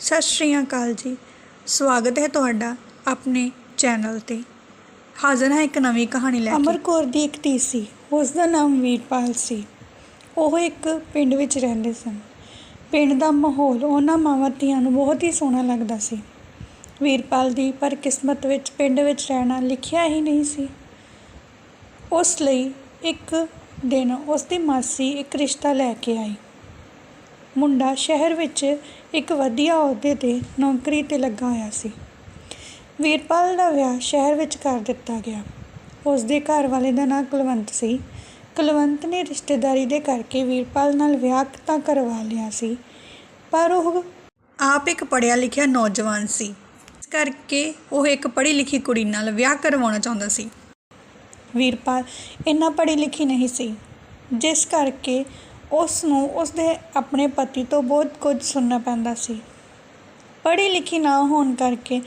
ਸਤਿ ਸ਼੍ਰੀ ਅਕਾਲ ਜੀ। ਸਵਾਗਤ ਹੈ ਤੁਹਾਡਾ ਆਪਣੇ ਚੈਨਲ ਤੇ। ਹਾਜ਼ਰ ਹਾਂ ਇੱਕ ਨਵੀਂ ਕਹਾਣੀ ਲੈ ਕੇ। ਅਮਰ ਕੌਰ ਦੀ ਇੱਕ ਧੀ ਸੀ। ਉਸ ਦਾ ਨਾਮ ਵੀਰਪਾਲ ਸੀ। ਉਹ ਇੱਕ ਪਿੰਡ ਵਿੱਚ ਰਹਿੰਦੇ ਸਨ। ਪਿੰਡ ਦਾ ਮਾਹੌਲ ਉਹਨਾਂ ਮਾਵਾਂ ਧੀਆਂ ਨੂੰ ਬਹੁਤ ਹੀ ਸੋਹਣਾ ਲੱਗਦਾ ਸੀ। ਵੀਰਪਾਲ ਦੀ ਪਰ ਕਿਸਮਤ ਵਿੱਚ ਪਿੰਡ ਵਿੱਚ ਰਹਿਣਾ ਲਿਖਿਆ ਹੀ ਨਹੀਂ ਸੀ। ਉਸ ਲਈ ਇੱਕ ਦਿਨ ਉਸ ਦੀ ਮਾਸੀ ਇੱਕ ਰਿਸ਼ਤਾ ਲੈ ਕੇ ਆਈ। ਮੁੰਡਾ ਸ਼ਹਿਰ ਵਿੱਚ ਇੱਕ ਵਧੀਆ ਅਹੁਦੇ 'ਤੇ ਨੌਕਰੀ 'ਤੇ ਲੱਗਾ ਹੋਇਆ ਸੀ। ਵੀਰਪਾਲ ਦਾ ਵਿਆਹ ਸ਼ਹਿਰ ਵਿੱਚ ਕਰ ਦਿੱਤਾ ਗਿਆ। ਉਸ ਦੇ ਘਰ ਵਾਲੇ ਦਾ ਨਾਂ ਕੁਲਵੰਤ ਸੀ। ਕੁਲਵੰਤ ਨੇ ਰਿਸ਼ਤੇਦਾਰੀ ਦੇ ਕਰਕੇ ਵੀਰਪਾਲ ਨਾਲ ਵਿਆਹ ਤਾਂ ਕਰਵਾ ਲਿਆ ਸੀ, ਪਰ ਉਹ ਆਪ ਇੱਕ ਪੜ੍ਹਿਆ ਲਿਖਿਆ ਨੌਜਵਾਨ ਸੀ। ਇਸ ਕਰਕੇ ਉਹ ਇੱਕ ਪੜ੍ਹੀ ਲਿਖੀ ਕੁੜੀ ਨਾਲ ਵਿਆਹ ਕਰਵਾਉਣਾ ਚਾਹੁੰਦਾ ਸੀ। ਵੀਰਪਾਲ ਇੰਨਾ ਪੜ੍ਹੀ ਲਿਖੀ ਨਹੀਂ ਸੀ, ਜਿਸ ਕਰਕੇ ਉਸ ਨੂੰ ਉਸ ਦੇ ਆਪਣੇ ਪਤੀ ਤੋਂ ਬਹੁਤ ਕੁਝ ਸੁਣਨਾ ਪੈਂਦਾ ਸੀ। ਪੜ੍ਹੀ ਲਿਖੀ ਨਾ ਹੋਣ ਕਰਕੇ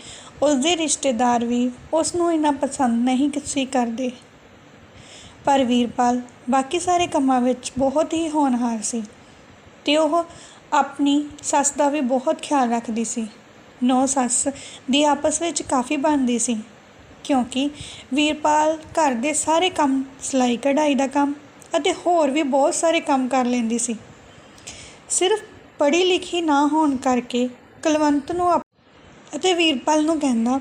ਉਸ ਦੇ ਰਿਸ਼ਤੇਦਾਰ ਵੀ ਉਸ ਨੂੰ ਇੰਨਾ ਪਸੰਦ ਨਹੀਂ ਸੀ ਕਰਦੇ। ਪਰ ਵੀਰਪਾਲ ਬਾਕੀ ਸਾਰੇ ਕੰਮਾਂ ਵਿੱਚ ਬਹੁਤ ਹੀ ਹੋਣਹਾਰ ਸੀ ਤੇ ਉਹ ਆਪਣੀ ਸੱਸ ਦਾ ਵੀ ਬਹੁਤ ਖਿਆਲ ਰੱਖਦੀ ਸੀ। ਨੌ ਸੱਸ ਦੀ ਆਪਸ ਵਿੱਚ ਕਾਫੀ ਬਣਦੀ ਸੀ ਕਿਉਂਕਿ ਵੀਰਪਾਲ ਘਰ ਦੇ ਸਾਰੇ ਕੰਮ ਸਿਲਾਈ ਕਢਾਈ ਦਾ ਕੰਮ ਅਤੇ ਹੋਰ ਵੀ ਬਹੁਤ ਸਾਰੇ ਕੰਮ ਕਰ ਲੈਂਦੀ ਸੀ। ਸਿਰਫ ਪੜ੍ਹੀ ਲਿਖੀ ਨਾ ਹੋਣ ਕਰਕੇ ਕੁਲਵੰਤ ਨੂੰ ਆਪ- ਅਤੇ ਵੀਰਪਾਲ ਨੂੰ ਕਹਿੰਦਾ,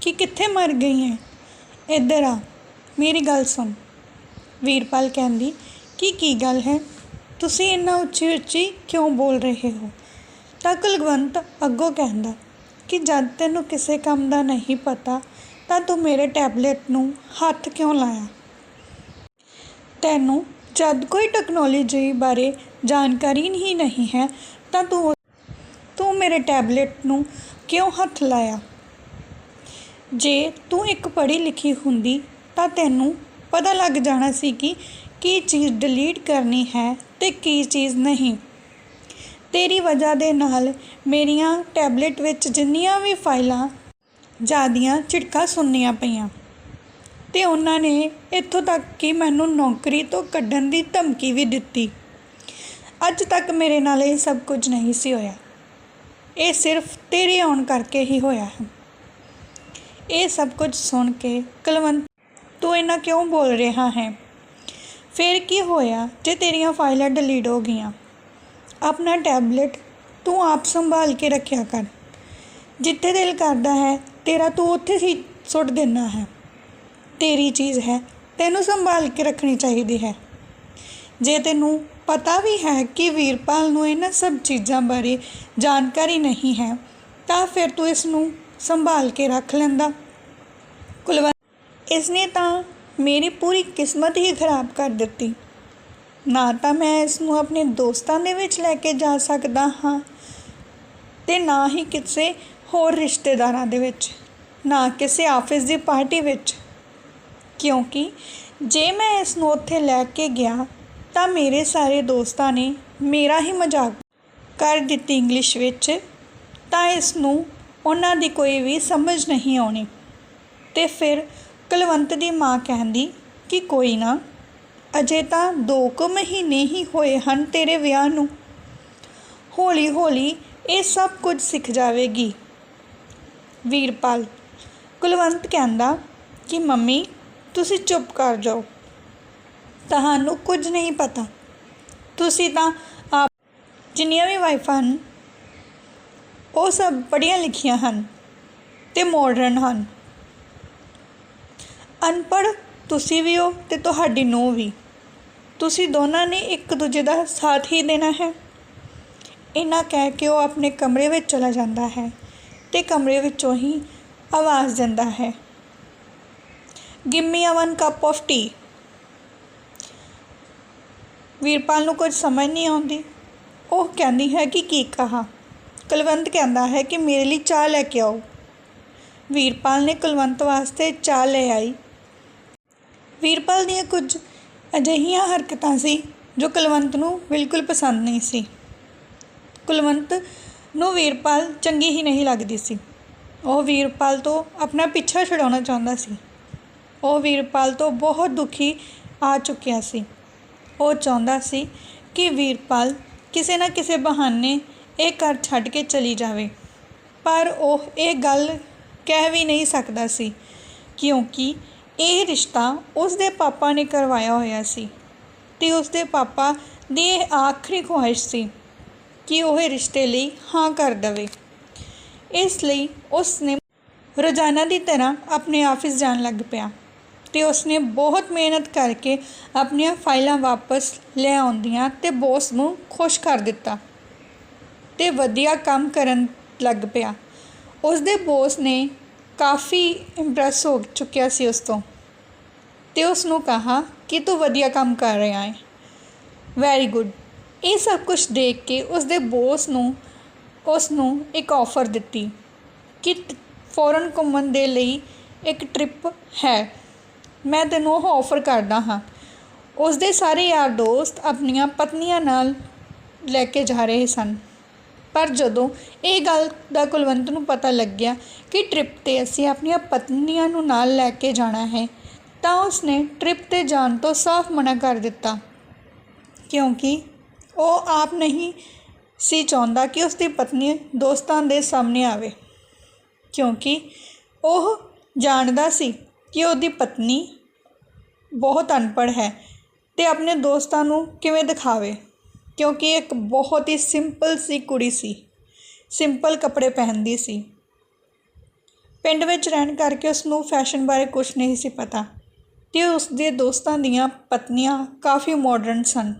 ਕਿ ਕਿੱਥੇ ਮਰ ਗਈ ਹੈ? ਇੱਧਰ ਆ, ਮੇਰੀ ਗੱਲ ਸੁਣ। ਵੀਰਪਾਲ ਕਹਿੰਦੀ, ਕਿ ਕੀ ਗੱਲ ਹੈ? ਤੁਸੀਂ ਇੰਨਾ ਉੱਚੀ ਉੱਚੀ ਕਿਉਂ ਬੋਲ ਰਹੇ ਹੋ? ਤਾਂ ਕੁਲਵੰਤ ਅੱਗੋਂ ਕਹਿੰਦਾ, ਕਿ ਜਦ ਤੈਨੂੰ ਕਿਸੇ ਕੰਮ ਦਾ ਨਹੀਂ ਪਤਾ, ਤਾਂ ਤੂੰ ਮੇਰੇ ਟੈਬਲੇਟ ਨੂੰ ਹੱਥ ਕਿਉਂ ਲਾਇਆ? ਤੈਨੂੰ ਜਦ ਕੋਈ ਟੈਕਨੋਲੋਜੀ ਬਾਰੇ ਜਾਣਕਾਰੀ ਹੀ ਨਹੀਂ ਹੈ, ਤਾਂ ਤੂੰ ਤੂੰ ਮੇਰੇ ਟੈਬਲੇਟ ਨੂੰ ਕਿਉਂ ਹੱਥ ਲਾਇਆ? ਜੇ ਤੂੰ ਇੱਕ ਪੜ੍ਹੀ ਲਿਖੀ ਹੁੰਦੀ, ਤਾਂ ਤੈਨੂੰ ਪਤਾ ਲੱਗ ਜਾਣਾ ਸੀ ਕਿ ਕੀ ਚੀਜ਼ ਡਿਲੀਟ ਕਰਨੀ ਹੈ ਤੇ ਕੀ ਚੀਜ਼ ਨਹੀਂ। ਤੇਰੀ ਵਜ੍ਹਾ ਦੇ ਨਾਲ ਮੇਰੀਆਂ ਟੈਬਲੇਟ ਵਿੱਚ ਜਿੰਨੀਆਂ ਵੀ ਫਾਈਲਾਂ, ਜ਼ਿਆਦੀਆਂ ਝਿੜਕਾਂ ਸੁਣਨੀਆਂ ਪਈਆਂ। ਅਤੇ ਉਹਨਾਂ ਨੇ ਇੱਥੋਂ ਤੱਕ ਕਿ ਮੈਨੂੰ ਨੌਕਰੀ ਤੋਂ ਕੱਢਣ ਦੀ ਧਮਕੀ ਵੀ ਦਿੱਤੀ। ਅੱਜ ਤੱਕ ਮੇਰੇ ਨਾਲ ਇਹ ਸਭ ਕੁਝ ਨਹੀਂ ਸੀ ਹੋਇਆ। ਇਹ ਸਿਰਫ ਤੇਰੇ ਆਉਣ ਕਰਕੇ ਹੀ ਹੋਇਆ ਹੈ। ਇਹ ਸਭ ਕੁਝ ਸੁਣ ਕੇ ਕੁਲਵੰਤ, ਤੂੰ ਇੰਨਾ ਕਿਉਂ ਬੋਲ ਰਿਹਾ ਹੈ? ਫਿਰ ਕੀ ਹੋਇਆ ਜੇ ਤੇਰੀਆਂ ਫਾਈਲਾਂ ਡਿਲੀਟ ਹੋ ਗਈਆਂ? ਆਪਣਾ ਟੈਬਲੇਟ ਤੂੰ ਆਪ ਸੰਭਾਲ ਕੇ ਰੱਖਿਆ ਕਰ। ਜਿੱਥੇ ਦਿਲ ਕਰਦਾ ਹੈ, ਤੇਰਾ ਤੂੰ ਉੱਥੇ ਹੀ ਸੁੱਟ ਦਿੰਦਾ ਹੈ। ਤੇਰੀ ਚੀਜ਼ ਹੈ, ਤੈਨੂੰ ਸੰਭਾਲ ਕੇ ਰੱਖਣੀ ਚਾਹੀਦੀ ਹੈ। ਜੇ ਤੈਨੂੰ ਪਤਾ ਵੀ ਹੈ ਕਿ ਵੀਰਪਾਲ ਨੂੰ ਇਹਨਾਂ ਸਭ ਚੀਜ਼ਾਂ ਬਾਰੇ ਜਾਣਕਾਰੀ ਨਹੀਂ ਹੈ, ਤਾਂ ਫਿਰ ਤੂੰ ਇਸ ਨੂੰ ਸੰਭਾਲ ਕੇ ਰੱਖ ਲੈਂਦਾ। ਕੁਲਵੰਤ, ਇਸ ਨੇ ਤਾਂ ਮੇਰੀ ਪੂਰੀ ਕਿਸਮਤ ਹੀ ਖਰਾਬ ਕਰ ਦਿੱਤੀ। ਨਾ ਤਾਂ ਮੈਂ ਇਸ ਨੂੰ ਆਪਣੇ ਦੋਸਤਾਂ ਦੇ ਵਿੱਚ ਲੈ ਕੇ ਜਾ ਸਕਦਾ ਹਾਂ ਤੇ ਨਾ ਹੀ ਕਿਸੇ ਹੋਰ ਰਿਸ਼ਤੇਦਾਰਾਂ ਦੇ ਵਿੱਚ, ਨਾ ਕਿਸੇ ਆਫਿਸ ਦੀ ਪਾਰਟੀ ਵਿੱਚ। ਕਿਉਂਕਿ ਜੇ ਮੈਂ ਇਸ ਨੂੰ ਉੱਥੇ ਲੈ ਕੇ ਗਿਆ ਤਾਂ ਮੇਰੇ ਸਾਰੇ ਦੋਸਤਾਂ ਨੇ ਮੇਰਾ ਹੀ ਮਜ਼ਾਕ ਕਰ ਦਿੱਤੀ ਇੰਗਲਿਸ਼ ਵਿੱਚ, ਤਾਂ ਇਸ ਨੂੰ ਉਹਨਾਂ ਦੀ ਕੋਈ ਵੀ ਸਮਝ ਨਹੀਂ ਆਉਣੀ। ਤੇ ਫਿਰ ਕੁਲਵੰਤ ਦੀ ਮਾਂ ਕਹਿੰਦੀ ਕਿ ਕੋਈ ਨਾ, ਅਜੇ ਤਾਂ 2 ਕੁ ਮਹੀਨੇ ਹੀ ਹੋਏ ਹਨ ਤੇਰੇ ਵਿਆਹ ਨੂੰ। ਹੌਲੀ ਹੌਲੀ ਇਹ ਸਭ ਕੁਝ ਸਿੱਖ ਜਾਵੇਗੀ। ਵੀਰਪਾਲ, ਕੁਲਵੰਤ ਕਹਿੰਦਾ ਕਿ ਮੰਮੀ ਤੁਸੀਂ ਚੁੱਪ ਕਰ ਜਾਓ। ਤੁਹਾਨੂੰ ਕੁਝ ਨਹੀਂ ਪਤਾ। ਤੁਸੀਂ ਤਾਂ ਆਪ ਜਿੰਨੀਆਂ ਵੀ ਵਾਈਫਾਂ ਹਨ, ਉਹ ਸਭ ਪੜ੍ਹੀਆਂ ਲਿਖੀਆਂ ਹਨ ਤੇ ਮਾਡਰਨ ਹਨ। ਅਨਪੜ੍ਹ ਤੁਸੀਂ ਵੀ ਹੋ ਤੇ ਤੁਹਾਡੀ ਨੂੰ ਵੀ। ਤੁਸੀਂ ਦੋਨਾਂ ਨੇ ਇੱਕ ਦੂਜੇ ਦਾ ਸਾਥ ਹੀ ਦੇਣਾ ਹੈ। ਇਹਨਾਂ ਕਹਿ ਕੇ ਉਹ ਆਪਣੇ ਕਮਰੇ ਵਿੱਚ ਚਲਾ ਜਾਂਦਾ ਹੈ ਤੇ ਕਮਰੇ ਵਿੱਚੋਂ ਹੀ ਆਵਾਜ਼ ਦਿੰਦਾ ਹੈ। Give me a one cup of tea Veerpal ਨੂੰ ਕੁਝ ਸਮਝ ਨਹੀਂ ਆਉਂਦੀ। ਉਹ ਕਹਿੰਦੀ ਹੈ ਕਿ ਕੀ ਕਹਾ। ਕੁਲਵੰਤ ਕਹਿੰਦਾ ਹੈ ਕਿ ਮੇਰੇ ਲਈ ਚਾਹ ਲੈ ਕੇ ਆਓ। ਵੀਰਪਾਲ ਨੇ ਕੁਲਵੰਤ ਵਾਸਤੇ ਚਾਹ ਲੈ ਆਈ। ਵੀਰਪਾਲ ਦੀਆਂ ਕੁਝ ਅਜਿਹੀਆਂ ਹਰਕਤਾਂ ਸੀ ਜੋ ਕੁਲਵੰਤ ਨੂੰ ਬਿਲਕੁਲ ਪਸੰਦ ਨਹੀਂ ਸੀ। ਕੁਲਵੰਤ ਨੂੰ ਵੀਰਪਾਲ ਚੰਗੀ ਹੀ ਨਹੀਂ ਲੱਗਦੀ ਸੀ। ਉਹ ਵੀਰਪਾਲ ਤੋਂ ਆਪਣਾ ਪਿੱਛਾ ਛਡਾਉਣਾ ਚਾਹੁੰਦਾ ਸੀ। ਉਹ ਵੀਰਪਾਲ ਤੋਂ ਬਹੁਤ ਦੁਖੀ ਆ ਚੁੱਕਿਆ ਸੀ। ਉਹ ਚਾਹੁੰਦਾ ਸੀ ਕਿ ਵੀਰਪਾਲ ਕਿਸੇ ਨਾ ਕਿਸੇ ਬਹਾਨੇ ਇਹ ਘਰ ਛੱਡ ਕੇ ਚਲੀ ਜਾਵੇ, ਪਰ ਉਹ ਇਹ ਗੱਲ ਕਹਿ ਵੀ ਨਹੀਂ ਸਕਦਾ ਸੀ, ਕਿਉਂਕਿ ਇਹ ਰਿਸ਼ਤਾ ਉਸ ਦੇ ਪਾਪਾ ਨੇ ਕਰਵਾਇਆ ਹੋਇਆ ਸੀ ਤੇ ਉਸ ਦੇ ਪਾਪਾ ਦੀ ਇਹ ਆਖਰੀ ਖੁਆਇਸ਼ ਸੀ ਕਿ ਉਹ ਇਹ ਰਿਸ਼ਤੇ ਲਈ ਹਾਂ ਕਰ ਦੇਵੇ। ਇਸ ਲਈ ਉਸ ਨੇ ਰੋਜ਼ਾਨਾ ਦੀ ਤਰ੍ਹਾਂ ਆਪਣੇ ਆਫਿਸ ਜਾਣ ਲੱਗ ਪਿਆ। ਤੇ ਉਸਨੇ ਬਹੁਤ ਮਿਹਨਤ ਕਰਕੇ ਆਪਣੀਆਂ ਫਾਈਲਾਂ ਵਾਪਸ ਲੈ ਆਉਂਦੀਆਂ ਤੇ ਬੌਸ ਨੂੰ ਖੁਸ਼ ਕਰ ਦਿੱਤਾ ਤੇ ਵਧੀਆ ਕੰਮ ਕਰਨ ਲੱਗ ਪਿਆ। ਉਸ ਦੇ ਬੌਸ ਨੇ ਕਾਫੀ ਇੰਪ੍ਰੈਸ ਹੋ ਚੁੱਕਿਆ ਸੀ ਉਸ ਤੋਂ ਤੇ ਉਸ ਨੂੰ ਕਹਾ ਕਿ ਤੂੰ ਵਧੀਆ ਕੰਮ ਕਰ ਰਿਹਾ ਹੈ। ਵੈਰੀ ਗੁੱਡ ਇਹ ਸਭ ਕੁਝ ਦੇਖ ਕੇ ਉਸ ਦੇ ਬੌਸ ਨੂੰ ਉਸ ਨੂੰ ਇੱਕ ਆਫਰ ਦਿੱਤੀ ਕਿ ਫੋਰਨ ਘੁੰਮਣ ਦੇ ਲਈ ਇੱਕ ਟ੍ਰਿਪ ਹੈ। ਮੈਂ ਤੈਨੂੰ ਉਹ ਆਫਰ ਕਰਦਾ ਹਾਂ। ਉਸ ਦੇ ਸਾਰੇ ਯਾਰ ਦੋਸਤ ਆਪਣੀਆਂ ਪਤਨੀਆਂ ਨਾਲ ਲੈ ਕੇ ਜਾ ਰਹੇ ਸਨ। ਪਰ ਜਦੋਂ ਇਹ ਗੱਲ ਦਾ ਕੁਲਵੰਤ ਨੂੰ ਪਤਾ ਲੱਗਿਆ ਕਿ ਟ੍ਰਿਪ 'ਤੇ ਅਸੀਂ ਆਪਣੀਆਂ ਪਤਨੀਆਂ ਨੂੰ ਨਾਲ ਲੈ ਕੇ ਜਾਣਾ ਹੈ, ਤਾਂ ਉਸਨੇ ਟ੍ਰਿਪ 'ਤੇ ਜਾਣ ਤੋਂ ਸਾਫ਼ ਮਨਾ ਕਰ ਦਿੱਤਾ। ਕਿਉਂਕਿ ਉਹ ਆਪ ਨਹੀਂ ਸੀ ਚਾਹੁੰਦਾ ਕਿ ਉਸ ਦੀ ਪਤਨੀ ਦੋਸਤਾਂ ਦੇ ਸਾਹਮਣੇ ਆਵੇ। ਕਿਉਂਕਿ ਉਹ ਜਾਣਦਾ ਸੀ ਕਿ ਉਹਦੀ ਪਤਨੀ ਬਹੁਤ ਅਨਪੜ੍ਹ ਹੈ ਅਤੇ ਆਪਣੇ ਦੋਸਤਾਂ ਨੂੰ ਕਿਵੇਂ ਦਿਖਾਵੇ? ਕਿਉਂਕਿ ਇੱਕ ਬਹੁਤ ਹੀ ਸਿੰਪਲ ਸੀ ਕੁੜੀ ਸੀ। ਸਿੰਪਲ ਕੱਪੜੇ ਪਹਿਨਦੀ ਸੀ। ਪਿੰਡ ਵਿੱਚ ਰਹਿਣ ਕਰਕੇ ਉਸ ਨੂੰ ਫੈਸ਼ਨ ਬਾਰੇ ਕੁਝ ਨਹੀਂ ਸੀ ਪਤਾ ਤੇ ਉਸ ਦੇ ਦੋਸਤਾਂ ਦੀਆਂ ਪਤਨੀਆਂ ਕਾਫੀ ਮਾਡਰਨ ਸਨ